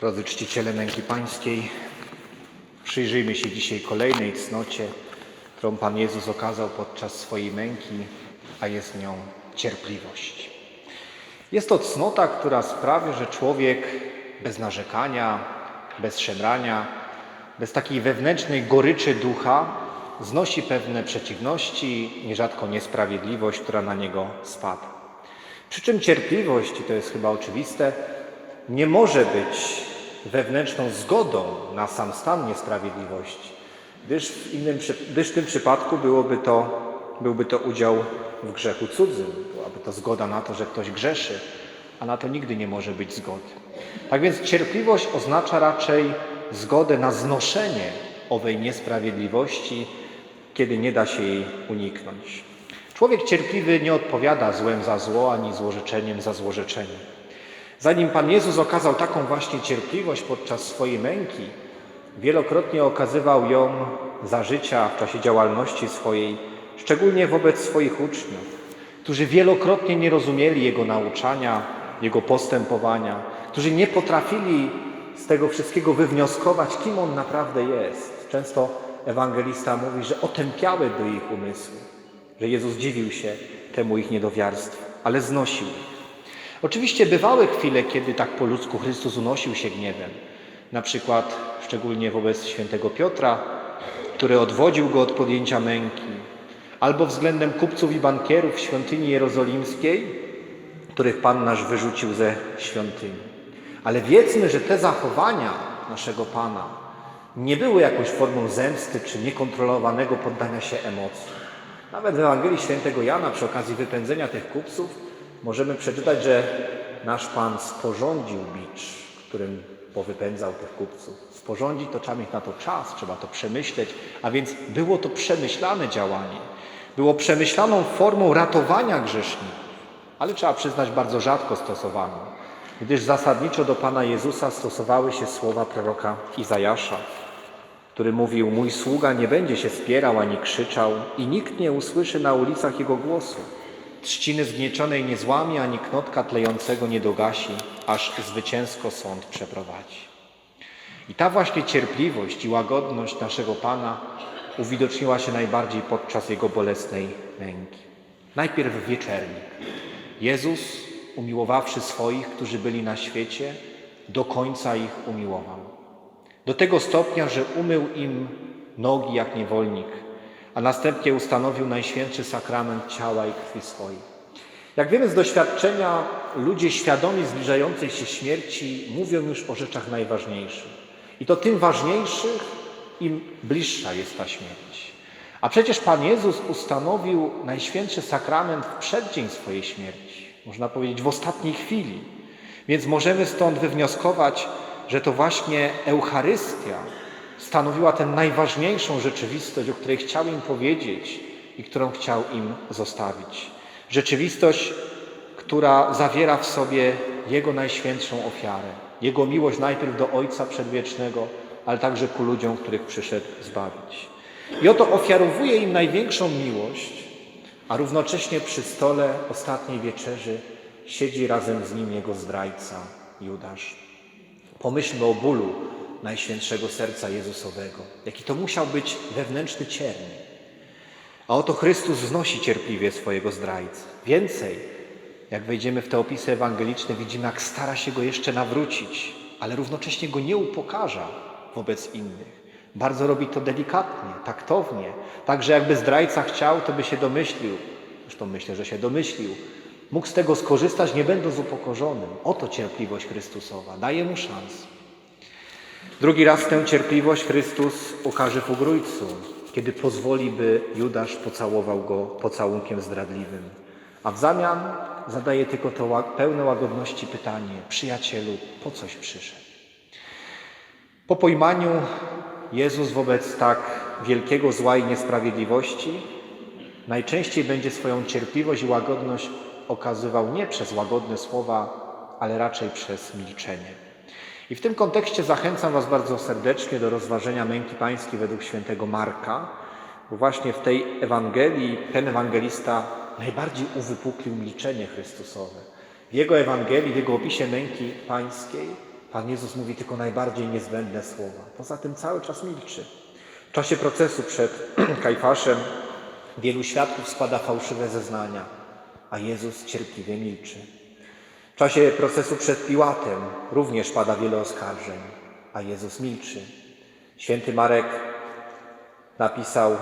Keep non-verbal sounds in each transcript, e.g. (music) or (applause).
Drodzy czciciele męki pańskiej, przyjrzyjmy się dzisiaj kolejnej cnocie, którą Pan Jezus okazał podczas swojej męki, a jest nią cierpliwość. Jest to cnota, która sprawia, że człowiek bez narzekania, bez szemrania, bez takiej wewnętrznej goryczy ducha znosi pewne przeciwności, nierzadko niesprawiedliwość, która na niego spada. Przy czym cierpliwość, i to jest chyba oczywiste, nie może być wewnętrzną zgodą na sam stan niesprawiedliwości, gdyż w, innym, gdyż w tym przypadku byłoby to, byłby to udział w grzechu cudzym, byłaby to zgoda na to, że ktoś grzeszy, a na to nigdy nie może być zgody. Tak więc cierpliwość oznacza raczej zgodę na znoszenie owej niesprawiedliwości, kiedy nie da się jej uniknąć. Człowiek cierpliwy nie odpowiada złem za zło, ani złorzeczeniem za złorzeczenie. Zanim Pan Jezus okazał taką właśnie cierpliwość podczas swojej męki, wielokrotnie okazywał ją za życia w czasie działalności swojej, szczególnie wobec swoich uczniów, którzy wielokrotnie nie rozumieli Jego nauczania, Jego postępowania, którzy nie potrafili z tego wszystkiego wywnioskować, kim On naprawdę jest. Często ewangelista mówi, że otępiałyby ich umysły, że Jezus dziwił się temu ich niedowiarstwu, ale znosił ich. Oczywiście bywały chwile, kiedy tak po ludzku Chrystus unosił się gniewem. Na przykład szczególnie wobec świętego Piotra, który odwodził go od podjęcia męki, albo względem kupców i bankierów świątyni jerozolimskiej, których Pan nasz wyrzucił ze świątyni. Ale wiedzmy, że te zachowania naszego Pana nie były jakąś formą zemsty czy niekontrolowanego poddania się emocji. Nawet w Ewangelii Świętego Jana przy okazji wypędzenia tych kupców możemy przeczytać, że nasz Pan sporządził bicz, którym powypędzał tych kupców. Sporządzić to trzeba mieć na to czas, trzeba to przemyśleć, a więc było to przemyślane działanie. Było przemyślaną formą ratowania grzeszników, ale trzeba przyznać bardzo rzadko stosowaną, gdyż zasadniczo do Pana Jezusa stosowały się słowa proroka Izajasza, który mówił: Mój sługa nie będzie się spierał ani krzyczał, i nikt nie usłyszy na ulicach jego głosu. Trzciny zgnieczonej nie złamie, ani knotka tlejącego nie dogasi, aż zwycięsko sąd przeprowadzi. I ta właśnie cierpliwość i łagodność naszego Pana uwidoczniła się najbardziej podczas Jego bolesnej męki. Najpierw wieczernik. Jezus, umiłowawszy swoich, którzy byli na świecie, do końca ich umiłował. Do tego stopnia, że umył im nogi jak niewolnik, a następnie ustanowił najświętszy sakrament ciała i krwi swojej. Jak wiemy z doświadczenia, ludzie świadomi zbliżającej się śmierci mówią już o rzeczach najważniejszych. I to tym ważniejszych, im bliższa jest ta śmierć. A przecież Pan Jezus ustanowił najświętszy sakrament w przeddzień swojej śmierci, można powiedzieć w ostatniej chwili. Więc możemy stąd wywnioskować, że to właśnie Eucharystia stanowiła tę najważniejszą rzeczywistość, o której chciał im powiedzieć i którą chciał im zostawić. Rzeczywistość, która zawiera w sobie Jego najświętszą ofiarę, Jego miłość najpierw do Ojca Przedwiecznego, ale także ku ludziom, których przyszedł zbawić. I oto ofiarowuje im największą miłość, a równocześnie przy stole ostatniej wieczerzy siedzi razem z nim jego zdrajca Judasz. Pomyślmy o bólu Najświętszego Serca Jezusowego. Jaki to musiał być wewnętrzny cierń. A oto Chrystus znosi cierpliwie swojego zdrajcę. Więcej, jak wejdziemy w te opisy ewangeliczne, widzimy, jak stara się go jeszcze nawrócić, ale równocześnie go nie upokarza wobec innych. Bardzo robi to delikatnie, taktownie, tak że jakby zdrajca chciał, to by się domyślił. Zresztą myślę, że się domyślił. Mógł z tego skorzystać, nie będąc upokorzonym. Oto cierpliwość Chrystusowa. Daje mu szansę. Drugi raz tę cierpliwość Chrystus ukaże w Ugrójcu, kiedy pozwoli, by Judasz pocałował go pocałunkiem zdradliwym. A w zamian zadaje tylko to pełne łagodności pytanie: Przyjacielu, po coś przyszedł? Po pojmaniu Jezus wobec tak wielkiego zła i niesprawiedliwości najczęściej będzie swoją cierpliwość i łagodność okazywał nie przez łagodne słowa, ale raczej przez milczenie. I w tym kontekście zachęcam Was bardzo serdecznie do rozważenia męki pańskiej według świętego Marka, bo właśnie w tej Ewangelii ten ewangelista najbardziej uwypuklił milczenie Chrystusowe. W jego Ewangelii, w jego opisie męki pańskiej Pan Jezus mówi tylko najbardziej niezbędne słowa. Poza tym cały czas milczy. W czasie procesu przed (clears throat) Kajfaszem wielu świadków składa fałszywe zeznania, a Jezus cierpliwie milczy. W czasie procesu przed Piłatem również pada wiele oskarżeń, a Jezus milczy. Święty Marek napisał: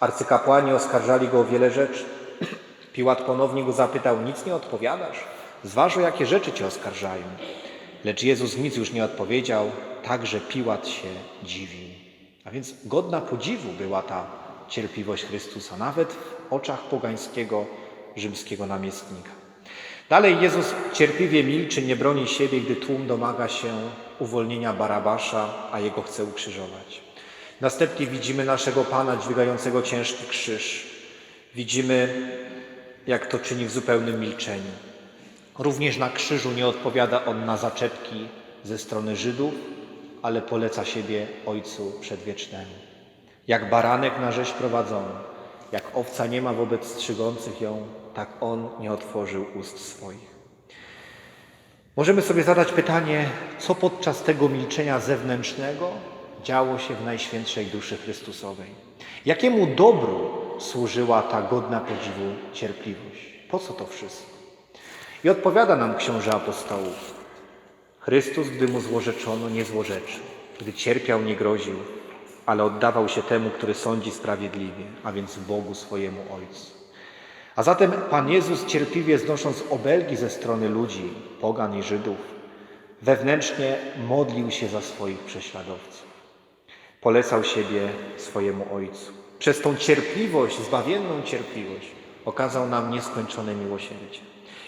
Arcykapłani oskarżali go o wiele rzeczy. Piłat ponownie go zapytał: Nic nie odpowiadasz? Zważ, o jakie rzeczy cię oskarżają. Lecz Jezus nic już nie odpowiedział, także Piłat się dziwił. A więc godna podziwu była ta cierpliwość Chrystusa, nawet w oczach pogańskiego rzymskiego namiestnika. Dalej Jezus cierpliwie milczy, nie broni siebie, gdy tłum domaga się uwolnienia Barabasza, a jego chce ukrzyżować. Następnie widzimy naszego Pana dźwigającego ciężki krzyż. Widzimy, jak to czyni w zupełnym milczeniu. Również na krzyżu nie odpowiada on na zaczepki ze strony Żydów, ale poleca siebie Ojcu Przedwiecznemu. Jak baranek na rzeź prowadzony, jak owca nie ma wobec strzygących ją, tak on nie otworzył ust swoich. Możemy sobie zadać pytanie, co podczas tego milczenia zewnętrznego działo się w Najświętszej Duszy Chrystusowej. Jakiemu dobru służyła ta godna podziwu cierpliwość? Po co to wszystko? I odpowiada nam książę apostołów. Chrystus, gdy mu złorzeczono, nie złorzeczył. Gdy cierpiał, nie groził, ale oddawał się temu, który sądzi sprawiedliwie, a więc Bogu swojemu Ojcu. A zatem Pan Jezus cierpliwie znosząc obelgi ze strony ludzi, pogan i Żydów, wewnętrznie modlił się za swoich prześladowców. Polecał siebie swojemu Ojcu. Przez tą cierpliwość, zbawienną cierpliwość, okazał nam nieskończone miłosierdzie.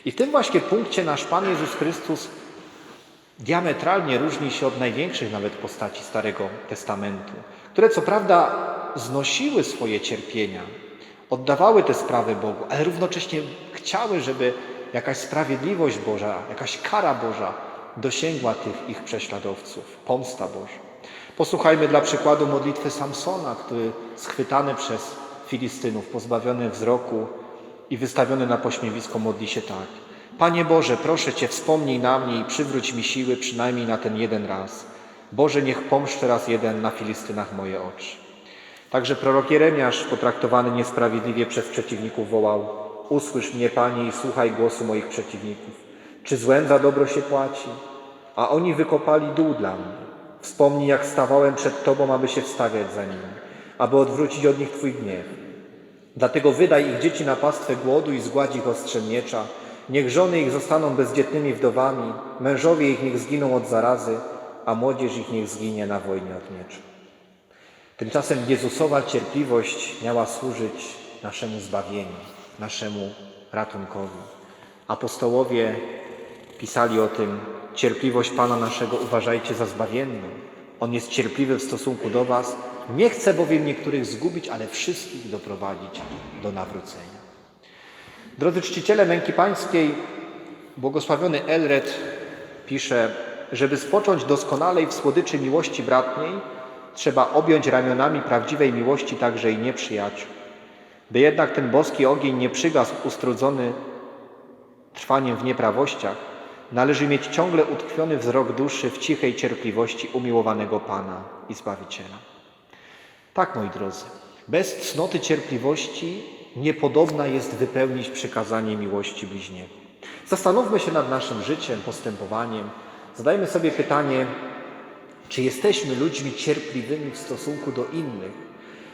I w tym właśnie punkcie nasz Pan Jezus Chrystus diametralnie różni się od największych nawet postaci Starego Testamentu, które co prawda znosiły swoje cierpienia, oddawały te sprawy Bogu, ale równocześnie chciały, żeby jakaś sprawiedliwość Boża, jakaś kara Boża dosięgła tych ich prześladowców, pomsta Boża. Posłuchajmy dla przykładu modlitwy Samsona, który schwytany przez Filistynów, pozbawiony wzroku i wystawiony na pośmiewisko modli się tak. Panie Boże, proszę Cię, wspomnij na mnie i przywróć mi siły przynajmniej na ten jeden raz. Boże, niech pomszczy raz jeden na Filistynach moje oczy. Także prorok Jeremiasz, potraktowany niesprawiedliwie przez przeciwników, wołał: Usłysz mnie, Panie, i słuchaj głosu moich przeciwników. Czy złem za dobro się płaci? A oni wykopali dół dla mnie. Wspomnij, jak stawałem przed Tobą, aby się wstawiać za nimi, aby odwrócić od nich Twój gniew. Dlatego wydaj ich dzieci na pastwę głodu i zgładź ich ostrzem miecza. Niech żony ich zostaną bezdzietnymi wdowami, mężowie ich niech zginą od zarazy, a młodzież ich niech zginie na wojnie od miecza. Tymczasem Jezusowa cierpliwość miała służyć naszemu zbawieniu, naszemu ratunkowi. Apostołowie pisali o tym, cierpliwość Pana naszego uważajcie za zbawienną. On jest cierpliwy w stosunku do Was, nie chce bowiem niektórych zgubić, ale wszystkich doprowadzić do nawrócenia. Drodzy czciciele męki pańskiej, błogosławiony Elred pisze, żeby spocząć doskonalej w słodyczy miłości bratniej, trzeba objąć ramionami prawdziwej miłości także i nieprzyjaciół. By jednak ten boski ogień nie przygasł ustrudzony trwaniem w nieprawościach, należy mieć ciągle utkwiony wzrok duszy w cichej cierpliwości umiłowanego Pana i Zbawiciela. Tak, moi drodzy, bez cnoty cierpliwości niepodobna jest wypełnić przykazanie miłości bliźniego. Zastanówmy się nad naszym życiem, postępowaniem. Zadajmy sobie pytanie, czy jesteśmy ludźmi cierpliwymi w stosunku do innych?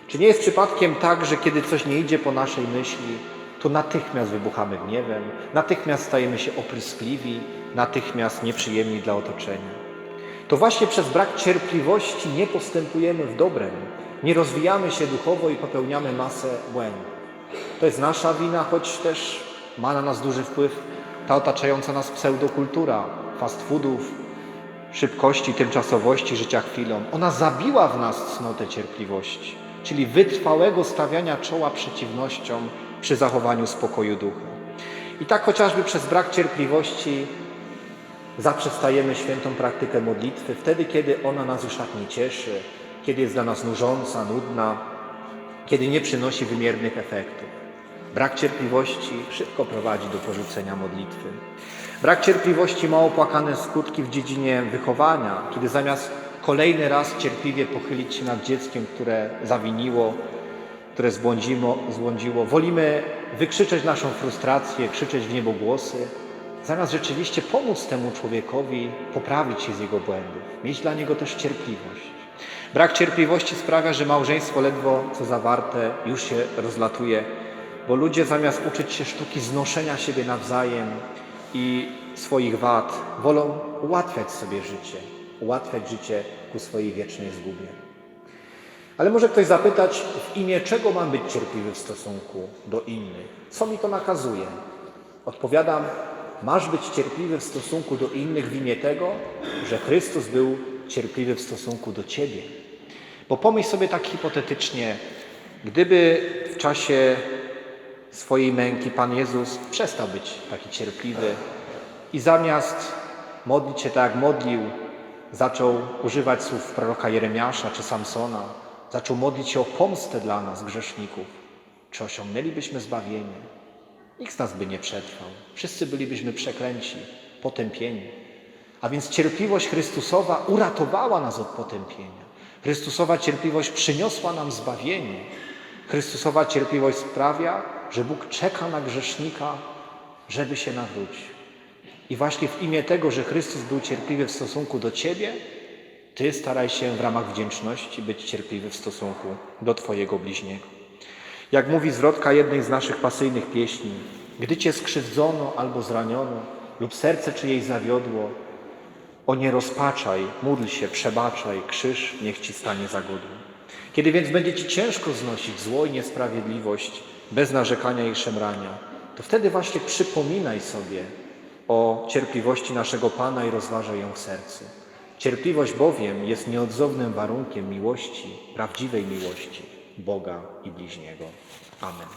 Czy nie jest przypadkiem tak, że kiedy coś nie idzie po naszej myśli, to natychmiast wybuchamy gniewem, natychmiast stajemy się opryskliwi, natychmiast nieprzyjemni dla otoczenia? To właśnie przez brak cierpliwości nie postępujemy w dobrem, nie rozwijamy się duchowo i popełniamy masę błędów. To jest nasza wina, choć też ma na nas duży wpływ ta otaczająca nas pseudokultura fast foodów, szybkości, tymczasowości życia chwilą. Ona zabiła w nas cnotę cierpliwości, czyli wytrwałego stawiania czoła przeciwnościom przy zachowaniu spokoju ducha. I tak chociażby przez brak cierpliwości zaprzestajemy świętą praktykę modlitwy, wtedy kiedy ona nas już tak nie cieszy, kiedy jest dla nas nużąca, nudna, kiedy nie przynosi wymiernych efektów. Brak cierpliwości szybko prowadzi do porzucenia modlitwy. Brak cierpliwości ma opłakane skutki w dziedzinie wychowania, kiedy zamiast kolejny raz cierpliwie pochylić się nad dzieckiem, które zawiniło, które zbłądziło, zbłądziło wolimy wykrzyczeć naszą frustrację, krzyczeć w niebogłosy, zamiast rzeczywiście pomóc temu człowiekowi poprawić się z jego błędów, mieć dla niego też cierpliwość. Brak cierpliwości sprawia, że małżeństwo ledwo co zawarte już się rozlatuje, bo ludzie zamiast uczyć się sztuki znoszenia siebie nawzajem i swoich wad, wolą ułatwiać sobie życie, ułatwiać życie ku swojej wiecznej zgubie. Ale może ktoś zapytać, w imię czego mam być cierpliwy w stosunku do innych? Co mi to nakazuje? Odpowiadam, masz być cierpliwy w stosunku do innych w imię tego, że Chrystus był cierpliwy w stosunku do Ciebie. Bo pomyśl sobie tak hipotetycznie, gdyby w czasie swojej męki Pan Jezus przestał być taki cierpliwy i zamiast modlić się tak jak modlił, zaczął używać słów proroka Jeremiasza czy Samsona, zaczął modlić się o pomstę dla nas, grzeszników, czy osiągnęlibyśmy zbawienie? Nikt z nas by nie przetrwał. Wszyscy bylibyśmy przeklęci, potępieni. A więc cierpliwość Chrystusowa uratowała nas od potępienia. Chrystusowa cierpliwość przyniosła nam zbawienie. Chrystusowa cierpliwość sprawia, że Bóg czeka na grzesznika, żeby się nawrócił. I właśnie w imię tego, że Chrystus był cierpliwy w stosunku do Ciebie, Ty staraj się w ramach wdzięczności być cierpliwy w stosunku do Twojego bliźniego. Jak mówi zwrotka jednej z naszych pasyjnych pieśni, gdy Cię skrzywdzono albo zraniono lub serce czyjeś zawiodło, o nie rozpaczaj, módl się, przebaczaj, krzyż niech Ci stanie za godło. Kiedy więc będzie Ci ciężko znosić zło i niesprawiedliwość, bez narzekania i szemrania, to wtedy właśnie przypominaj sobie o cierpliwości naszego Pana i rozważaj ją w sercu. Cierpliwość bowiem jest nieodzownym warunkiem miłości, prawdziwej miłości Boga i bliźniego. Amen.